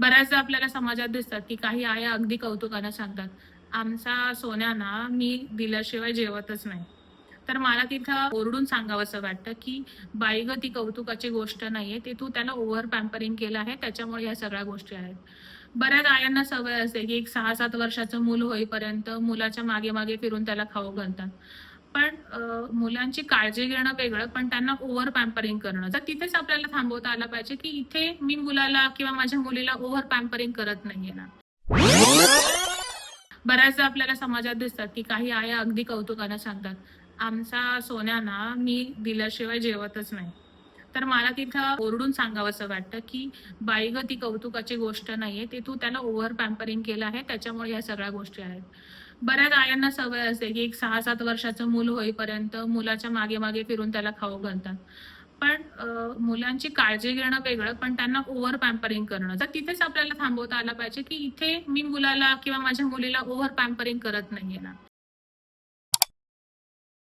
बऱ्याचदा आपल्याला समाजात दिसतात की काही आया अगदी कौतुकानं सांगतात. आमचा सोन्या ना मी दिल्याशिवाय जेवतच नाही. तर मला तिथं ओरडून सांगावं असं वाटतं की बाई ग ती कौतुकाची गोष्ट नाहीये ते तू त्याला ओव्हर पॅम्परिंग केलं आहे त्याच्यामुळे या सगळ्या गोष्टी आहेत. बऱ्याच आयांना सवय असते की एक सहा सात वर्षाचं मूल होईपर्यंत मुलाच्या मागे मागे फिरून त्याला खाऊ घालतात. पण मुलांची काळजी घेणं वेगळं पण त्यांना ओव्हर पॅम्परिंग करणं. तर तिथेच आपल्याला थांबवता आलं पाहिजे की इथे मी मुलाला किंवा माझ्या मुलीला ओव्हर पॅम्परिंग करत नाहीये ना. बऱ्याचदा आपल्याला समाजात दिसतात की काही आया अगदी कौतुकानं सांगतात आमचा सोन्या ना मी दिल्याशिवाय जेवतच नाही. तर मला तिथं ओरडून सांगावंसं वाटतं की बाई ग ती कौतुकाची गोष्ट नाहीये. ते तू त्याला ओव्हर पॅम्परिंग केलं आहे. त्याच्यामुळे या सगळ्या गोष्टी आहेत. बऱ्याच आयांना सवय असते की एक सहा सात वर्षाचं मूल होईपर्यंत मुलाच्या मागे मागे फिरून त्याला खाऊ घालतात. पण मुलांची काळजी घेणं वेगळं पण त्यांना ओव्हर पॅम्परिंग करणं. तर तिथेच आपल्याला थांबवता आलं पाहिजे की इथे मी मुलाला किंवा माझ्या मुलीला ओव्हर पॅम्परिंग करत नाहीये ना.